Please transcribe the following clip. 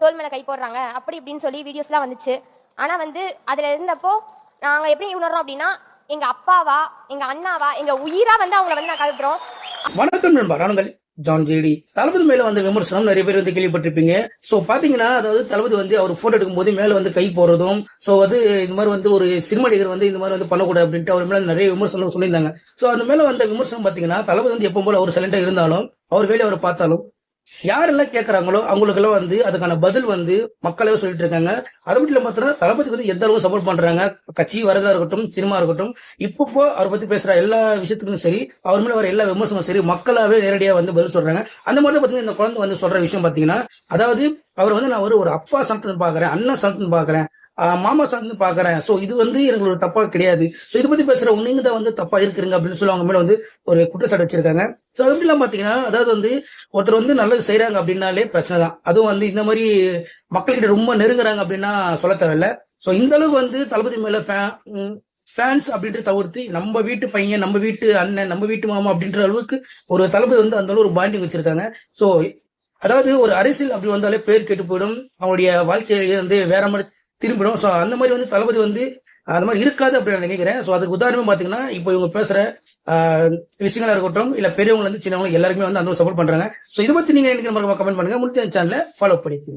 தோல் மேலே கை போடுறாங்க. அப்படி இப்படின்னு சொல்லி வீடியோஸ்லாம் வந்துச்சு. ஆனால் வந்து அதில் இருந்தப்போ நாங்கள் எப்படி உணர்றோம் அப்படின்னா எங்கள் அப்பாவா எங்கள் அண்ணாவா எங்கள் உயிரா வந்து அவங்கள வந்து நான் கருதுறோம் வணக்கம் நண்பா நானுங்கள் ஜான் ஜேடி. தளபதி மேல வந்த விமர்சனம் நிறைய பேர் வந்து கேள்விப்பட்டிருப்பீங்க. சோ பாத்தீங்கன்னா அதாவது தளபதி வந்து அவர் போட்டோ எடுக்கும்போது மேல வந்து கை போடுறதும் சோ வந்து இந்த மாதிரி வந்து ஒரு சினிமா நடிகர் வந்து இந்த மாதிரி வந்து பண்ணக்கூடாது அப்படின்ட்டு அவர் மேல நிறைய விமர்சனம் சொல்லியிருந்தாங்க. சோ அந்த மேல வந்த விமர்சனம் பாத்தீங்கன்னா தளபதி வந்து எப்பவும் போல அவர் சைலண்டா இருந்தாலும் அவர் வேலையை அவர் பார்த்தாலும் யாரெல்லாம் கேட்கறாங்களோ அவங்களுக்கெல்லாம் வந்து அதுக்கான பதில் வந்து மக்களே சொல்லிட்டு இருக்காங்க. அது மட்டும் இல்லாம தளபதிக்கு வந்து எந்த அளவுக்கு சப்போர்ட் பண்றாங்க? கட்சி வரதா இருக்கட்டும் சினிமா இருக்கட்டும் இப்போ அவரை பத்தி பேசுற எல்லா விஷயத்துக்கும் சரி அவர் மேல வர எல்லா விமர்சனமும் சரி மக்களாவே நேரடியா வந்து பதில் சொல்றாங்க. அந்த மாதிரி பார்த்தீங்கன்னா பாத்தீங்கன்னா இந்த குழந்தை வந்து சொல்ற விஷயம் பாத்தீங்கன்னா அதாவது அவர் வந்து நான் ஒரு ஒரு அப்பா சந்தன் பாக்குறேன் அண்ணன் சந்தன் பாக்குறேன் மாமா சந்தன் பாக்குறேன். சோ இது வந்து எனக்கு ஒரு தப்பா கிடையாது. சோ இதை பத்தி பேசுற நீங்க தான் வந்து தப்பா இருக்கிறீங்க அப்படின்னு சொல்லி அவங்க மேல வந்து ஒரு குற்றச்சாட்டு வச்சிருக்காங்க. சோ அது மட்டும் இல்லாம பாத்தீங்கன்னா அதாவது வந்து ஒருத்தர் வந்து நல்லது செய்யறாங்க அப்படின்னாலே பிரச்சனை தான். அதுவும் வந்து இந்த மாதிரி மக்கள்கிட்ட ரொம்ப நெருங்குறாங்க அப்படின்னா சொல்ல தேவையில்ல. சோ இந்த அளவுக்கு வந்து தளபதி மேல ஃபேன்ஸ் அப்படின்ற தவிர்த்து நம்ம வீட்டு பையன் நம்ம வீட்டு அண்ணன் நம்ம வீட்டு மாமா அப்படின்ற அளவுக்கு ஒரு தளபதி வந்து அந்த அளவு ஒரு பாண்டிங் வச்சிருக்காங்க. சோ அதாவது ஒரு அரசியல் அப்படி வந்தாலே பேர் கெட்டு போயிடும். அவங்களுடைய வாழ்க்கையிலேயே வந்து வேற மாதிரி திரும்பிடும் ஸோ அந்த மாதிரி வந்து தளபதி வந்து அந்த மாதிரி இருக்காது அப்படின்னு நான் நினைக்கிறேன். ஸோ அதுக்கு உதாரணமா பார்த்தீங்கன்னா இப்போ இவங்க பேசுற ஆஹ், விஷயங்களா இருக்கட்டும் இல்ல பெரியவங்க வந்து சின்னவங்க எல்லாருமே வந்து அந்த சப்போர்ட் பண்றாங்க. ஸோ இதை பத்தி நீங்க எனக்கு கமெண்ட் பண்ணுங்க. முடிச்ச சேனலை ஃபாலோ பண்ணிக்கோங்க.